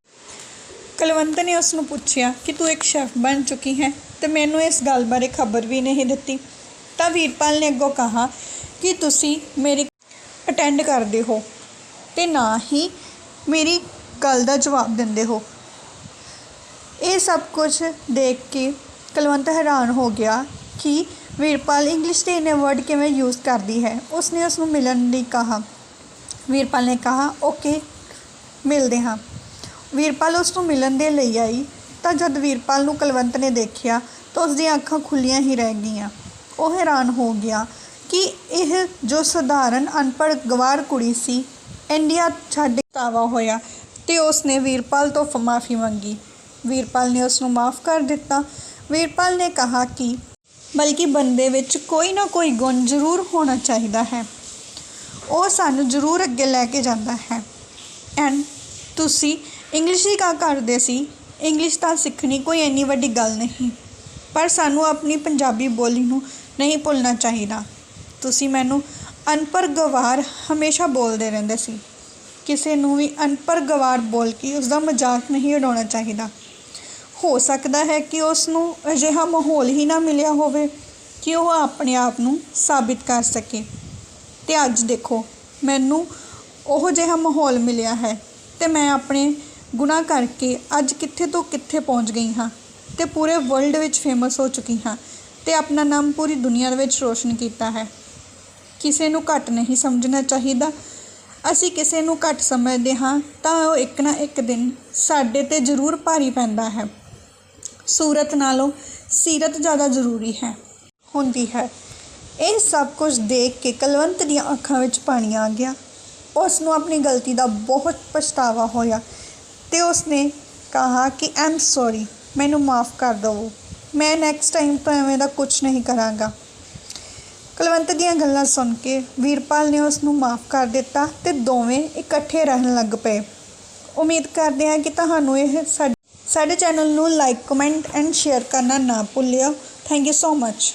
ਕੁਲਵੰਤ ਨੇ ਉਸ ਨੂੰ ਪੁੱਛਿਆ ਕਿ ਤੂੰ ਇੱਕ ਸ਼ੈਫ ਬਣ ਚੁੱਕੀ ਹੈ ਤੇ ਮੈਨੂੰ ਇਸ ਗੱਲ ਬਾਰੇ ਖਬਰ ਵੀ ਨਹੀਂ ਦਿੱਤੀ। ਤਾਂ ਵੀਰਪਾਲ ਨੇ ਅੱਗੋਂ ਕਹਾ ਕਿ ਤੁਸੀਂ ਮੇਰੀ ਅਟੈਂਡ ਕਰਦੇ ਹੋ ਤੇ ਨਾ ਹੀ ਮੇਰੀ ਗੱਲ ਦਾ ਜਵਾਬ ਦਿੰਦੇ ਹੋ। ਇਹ ਸਭ ਕੁਝ ਦੇਖ ਕੇ ਕੁਲਵੰਤ ਹੈਰਾਨ ਹੋ ਗਿਆ ਕਿ ਵੀਰਪਾਲ ਇੰਗਲਿਸ਼ ਦੇ ਇੰਨੇ ਵਰਡ ਕਿਵੇਂ ਯੂਜ਼ ਕਰਦੀ ਹੈ। ਉਸਨੇ ਉਸ ਨੂੰ ਮਿਲਣ ਲਈ ਕਹਾ। ਵੀਰਪਾਲ ਨੇ ਕਹਾ ਓਕੇ ਮਿਲਦੇ ਹਾਂ। ਵੀਰਪਾਲ ਉਸ ਨੂੰ ਮਿਲਣ ਦੇ ਲਈ ਆਈ ਤਾਂ ਜਦ ਵੀਰਪਾਲ ਨੂੰ ਕੁਲਵੰਤ ਨੇ ਦੇਖਿਆ ਤਾਂ ਉਸ ਦੀਆਂ ਅੱਖਾਂ ਖੁੱਲੀਆਂ ਹੀ ਰਹਿ ਗਈਆਂ। ਉਹ ਹੈਰਾਨ ਹੋ ਗਿਆ ਕਿ ਇਹ ਜੋ ਸਧਾਰਨ ਅਨਪੜ੍ਹ ਗਵਾਰ ਕੁੜੀ ਸੀ, ਇੰਡੀਆ ਛੱਡ ਤਾਵਾ ਹੋਇਆ। ਤੇ ਉਸ ਨੇ ਵੀਰਪਾਲ ਤੋਂ ਮਾਫੀ ਮੰਗੀ। ਵੀਰਪਾਲ ਨੇ ਉਸ ਨੂੰ ਮਾਫ ਕਰ ਦਿੱਤਾ। ਵੀਰਪਾਲ ਨੇ ਕਹਾ ਕਿ ਬਲਕਿ ਬੰਦੇ ਵਿੱਚ ਕੋਈ ਨਾ ਕੋਈ ਗੁਣ ਜ਼ਰੂਰ ਹੋਣਾ ਚਾਹੀਦਾ ਹੈ। ਉਹ ਸਾਨੂੰ ਜ਼ਰੂਰ ਅੱਗੇ ਲੈ ਕੇ ਜਾਂਦਾ ਹੈ। ਐਂਡ ਤੁਸੀਂ ਇੰਗਲਿਸ਼ ਹੀ ਕਾ ਕਰਦੇ ਸੀ। ਇੰਗਲਿਸ਼ ਤਾਂ ਸਿੱਖਣੀ ਕੋਈ ਇੰਨੀ ਵੱਡੀ ਗੱਲ ਨਹੀਂ। ਪਰ ਸਾਨੂੰ ਆਪਣੀ ਪੰਜਾਬੀ ਬੋਲੀ ਨੂੰ ਨਹੀਂ ਭੁੱਲਣਾ ਚਾਹੀਦਾ। ਤੁਸੀਂ ਮੈਨੂੰ ਅਨਪੜ੍ਹ ਗਵਾਰ ਹਮੇਸ਼ਾ ਬੋਲਦੇ ਰਹਿੰਦੇ ਸੀ। ਕਿਸੇ ਨੂੰ ਵੀ ਅਨਪੜ੍ਹ ਗਵਾਰ ਬੋਲ ਕੇ ਉਸ ਦਾ ਮਜ਼ਾਕ ਨਹੀਂ ਉਡਾਉਣਾ ਚਾਹੀਦਾ। ਹੋ ਸਕਦਾ ਹੈ ਕਿ ਉਸ ਨੂੰ ਅਜਿਹਾ ਮਾਹੌਲ ਹੀ ਨਾ ਮਿਲਿਆ ਹੋਵੇ ਕਿ ਉਹ ਆਪਣੇ ਆਪ ਨੂੰ ਸਾਬਿਤ ਕਰ ਸਕੇ। ਤੇ ਅੱਜ ਦੇਖੋ, ਮੈਨੂੰ ਉਹ ਜਿਹਾ ਮਾਹੌਲ ਮਿਲਿਆ ਹੈ ਤੇ ਮੈਂ ਆਪਣੇ ਗੁਨਾਹ ਕਰਕੇ ਅੱਜ ਕਿੱਥੇ ਤੋਂ ਕਿੱਥੇ ਪਹੁੰਚ ਗਈ ਹਾਂ ਤੇ ਪੂਰੇ ਵਰਲਡ ਵਿੱਚ ਫੇਮਸ ਹੋ ਚੁੱਕੀ ਹਾਂ ਤੇ ਆਪਣਾ ਨਾਮ ਪੂਰੀ ਦੁਨੀਆ ਦੇ ਵਿੱਚ ਰੋਸ਼ਨ ਕੀਤਾ ਹੈ। ਕਿਸੇ ਨੂੰ ਘੱਟ ਨਹੀਂ ਸਮਝਣਾ ਚਾਹੀਦਾ ਅਸੀਂ ਕਿਸੇ ਨੂੰ ਘੱਟ ਸਮਝਦੇ ਹਾਂ, ਤਾਂ ਉਹ ਇੱਕ ਨਾ ਇੱਕ ਦਿਨ ਸਾਡੇ ਤੇ ਜ਼ਰੂਰ ਭਾਰੀ ਪੈਂਦਾ ਹੈ। ਸੂਰਤ ਨਾਲੋਂ ਸੀਰਤ ਜ਼ਿਆਦਾ ਜ਼ਰੂਰੀ ਹੈ। ਹੁੰਦੀ ਹੈ। ਇਹ ਸਭ ਕੁਝ ਦੇਖ ਕੇ ਕਲਵੰਤ ਦੀਆਂ ਅੱਖਾਂ ਵਿੱਚ ਪਾਣੀ ਆ ਗਿਆ। ਉਸ ਨੂੰ ਆਪਣੀ ਗਲਤੀ ਦਾ ਬਹੁਤ ਪਛਤਾਵਾ ਹੋਇਆ ਤੇ ਉਸਨੇ ਕਹਾ ਕਿ ਆਮ ਸੌਰੀ ਮੈਨੂੰ ਮਾਫ ਕਰ ਦਿਓ ਮੈਂ ਨੈਕਸਟ ਟਾਈਮ ਤੋਂ ਐਵੇਂ ਦਾ ਕੁਝ ਨਹੀਂ ਕਰਾਂਗਾ। ਕੁਲਵੰਤ ਦੀਆਂ ਗੱਲਾਂ ਸੁਣ ਕੇ ਵੀਰਪਾਲ ਨੇ ਉਸ ਨੂੰ ਮਾਫ ਕਰ ਦਿੱਤਾ ਤੇ ਦੋਵੇਂ ਇਕੱਠੇ ਰਹਿਣ ਲੱਗ ਪਏ। ਉਮੀਦ ਕਰਦੇ ਹਾਂ ਕਿ ਤੁਹਾਨੂੰ ਇਹ ਸਾਡੇ ਸਾਡੇ ਚੈਨਲ ਨੂੰ ਲਾਈਕ ਕਮੈਂਟ ਐਂਡ ਸ਼ੇਅਰ ਕਰਨਾ ਨਾ ਭੁੱਲਿਓ। Thank you so much